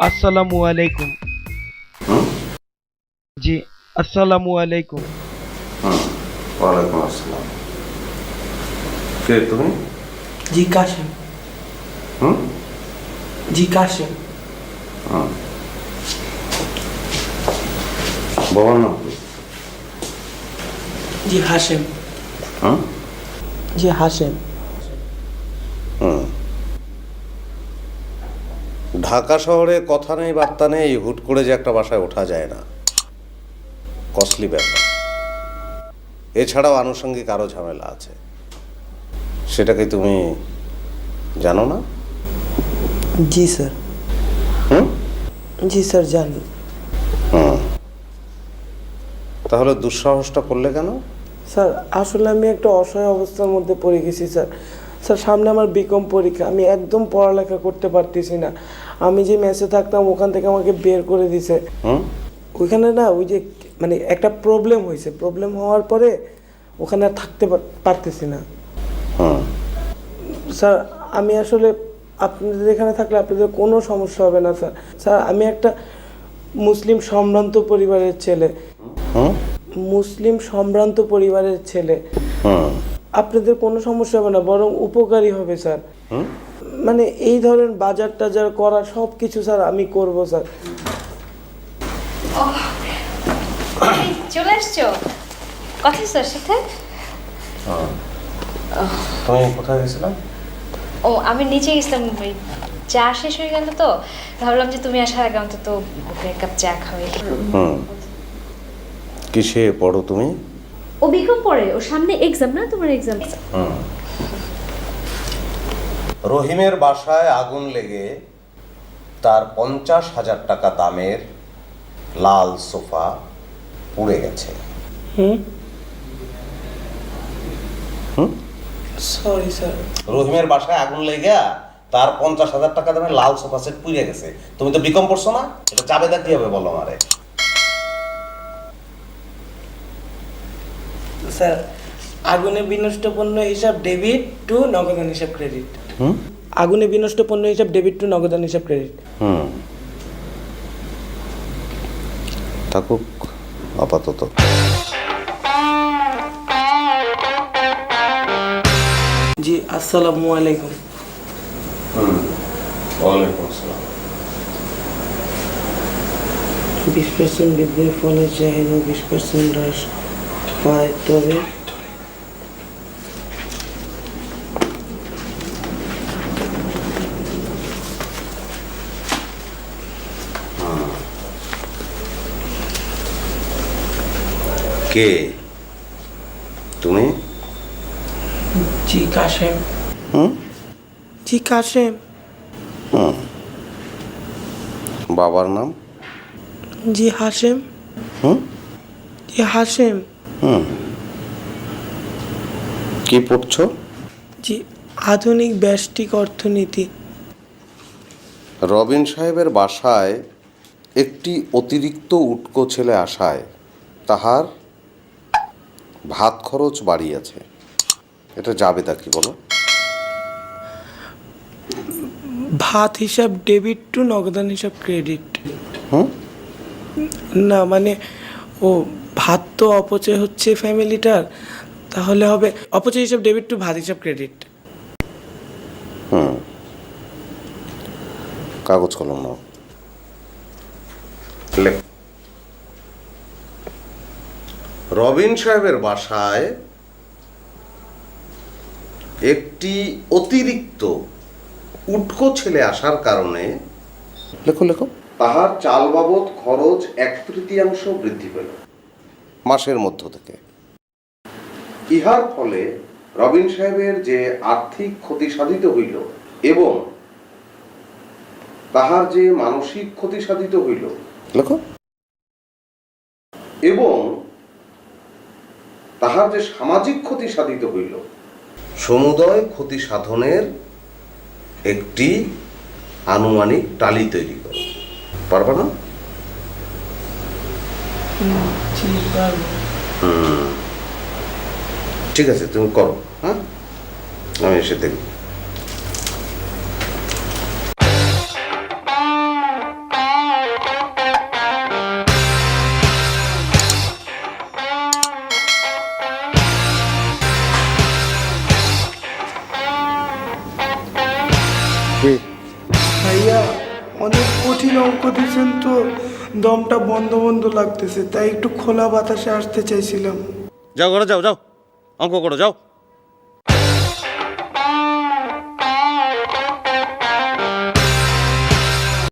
আসসালামু আলাইকুম হুম জি আসসালামু আলাইকুম হুম ওয়ালাইকুম আসসালাম কে তুমি জি কাশেম হুম জি কাশেম হুম বাবার নাম কি? জি হাশেম হুম জি হাশেম হুম ঢাকা শহরে কথা নেই বার্তা নেই হুট করে যে একটা বাসায় ওঠা যায় না। কস্টলি ব্যাপার। এছাড়াও আনুষঙ্গিক আরও ঝামেলা আছে। সেটাকে তুমি জানো না? জি স্যার। হুম? জি স্যার জানি। হুম। তাহলে দুঃসাহসটা করলে কেন? স্যার আসলে আমি একটা অসহায় অবস্থার মধ্যে পড়ে গেছি স্যার। স্যার সামনে আমার বিকম পরীক্ষা। আমি একদম পড়ালেখা করতে পারতেছি না। আমি যে মেসে থাকতাম ওখান থেকে আমাকে বের করে দিছে। ওইখানে না ওই যে মানে একটা প্রবলেম হয়েছে। প্রবলেম হওয়ার পরে ওখানে আর থাকতে পার- পারতেছি না। স্যার আমি আসলে আপনাদের এখানে থাকলে আপনাদের কোনো সমস্যা হবে না স্যার। স্যার আমি একটা মুসলিম সম্ভ্রান্ত পরিবারের ছেলে। মুসলিম সম্ভ্রান্ত পরিবারের ছেলে। আপনাদের কোনো সমস্যা হবে না বরং উপকারী হবে স্যার। হুম? মানে এই ধরনের বাজার টাজার করা সব কিছু স্যার আমি করব স্যার। চলে আসছো? কথা স্যার সাথে? তুমি কোথায় গেছিলাম ও আমি নিচে গেছিলাম চা শেষ হয়ে গেল তো? ভাবলাম যে তুমি আসার আগে অন্তত এক কাপ চা খাওয়াই। কিসে পড়ো তুমি? ও বিকম পড়ে। ও সামনে এক্সাম না? তোমার এক্সাম রহিমের বাসায় আগুন লেগে তার পঞ্চাশ হাজার টাকা দামের লাল সোফা পুড়ে গেছে। হুম? হুম? সরি স্যার রহিমের বাসায় আগুন লেগে তার পঞ্চাশ হাজার টাকা দামের লাল সোফা সেট পুড়ে গেছে। তুমি তো বিকম পড়ছো না? এটা চাবেদা কি হবে বলো আমারে? স্যার আগুনে বিনষ্ট পণ্য হিসাব ডেবিট টু নগদান হিসাব ক্রেডিট। হুম? আগুনে বিনষ্ট পণ্য হিসাব ডেবিট টু নগদান হিসাব ক্রেডিট। হুম। থাকুক আপাতত। জি আসসালামু আলাইকুম। হুম ওয়ালাইকুম আসসালাম। বিশ পার্সেন্ট বৃদ্ধির ফলে চাহিদা বিশ পার্সেন্ট হ্রাস পায় তবে কে? তুমি? জি কাশেম। হুম? জি কাশেম। হুম। বাবার নাম? জি হাসেম হুম? জি হুম। কি পড়ছো? জি আধুনিক ব্যষ্টিক অর্থনীতি। রবিন সাহেবের বাসায় একটি অতিরিক্ত উটকো ছেলে আসায়। তাহার ভাত খরচ বাড়িয়েছে। এটা যাবে তা কি বলো? ভাত হিসাব ডেবিট টু নগদান হিসাব ক্রেডিট হুম? না মানে ও ভাত তো অপচয় হচ্ছে ফ্যামিলিটার তাহলে হবে অপচয় হিসাব ডেবিট টু ভাত হিসাব ক্রেডিট হুম। কাগজ কলম নাও। রবিন সাহেবের বাসায় একটি অতিরিক্ত উটকো ছেলে আসার কারণে লেখো লেখো। তাহার চাল বাবদ খরচ এক তৃতীয়াংশ বৃদ্ধি পেল মাসের মধ্য থেকে। ইহার ফলে রবিন সাহেবের যে আর্থিক ক্ষতি সাধিত হইল এবং তাহার যে মানসিক ক্ষতি সাধিত হইল লেখো। এবং তাহার যে সামাজিক ক্ষতি সাধিত হইল, সমুদয় ক্ষতি সাধনের একটি আনুমানিক টালি তৈরি করো। পারবা না? ঠিক আছে, তুমি করো হ্যাঁ? আমি এসে দেখব। থাকবে ভাইয়া অনেক কঠিন অঙ্ক দিয়েছেন তো। দমটা বন্ধ বন্ধ লাগতেছে তাই একটু খোলা বাতাসে আসতে চাইছিলাম। যাও ঘরে যাও যাও। অঙ্ক করো যাও।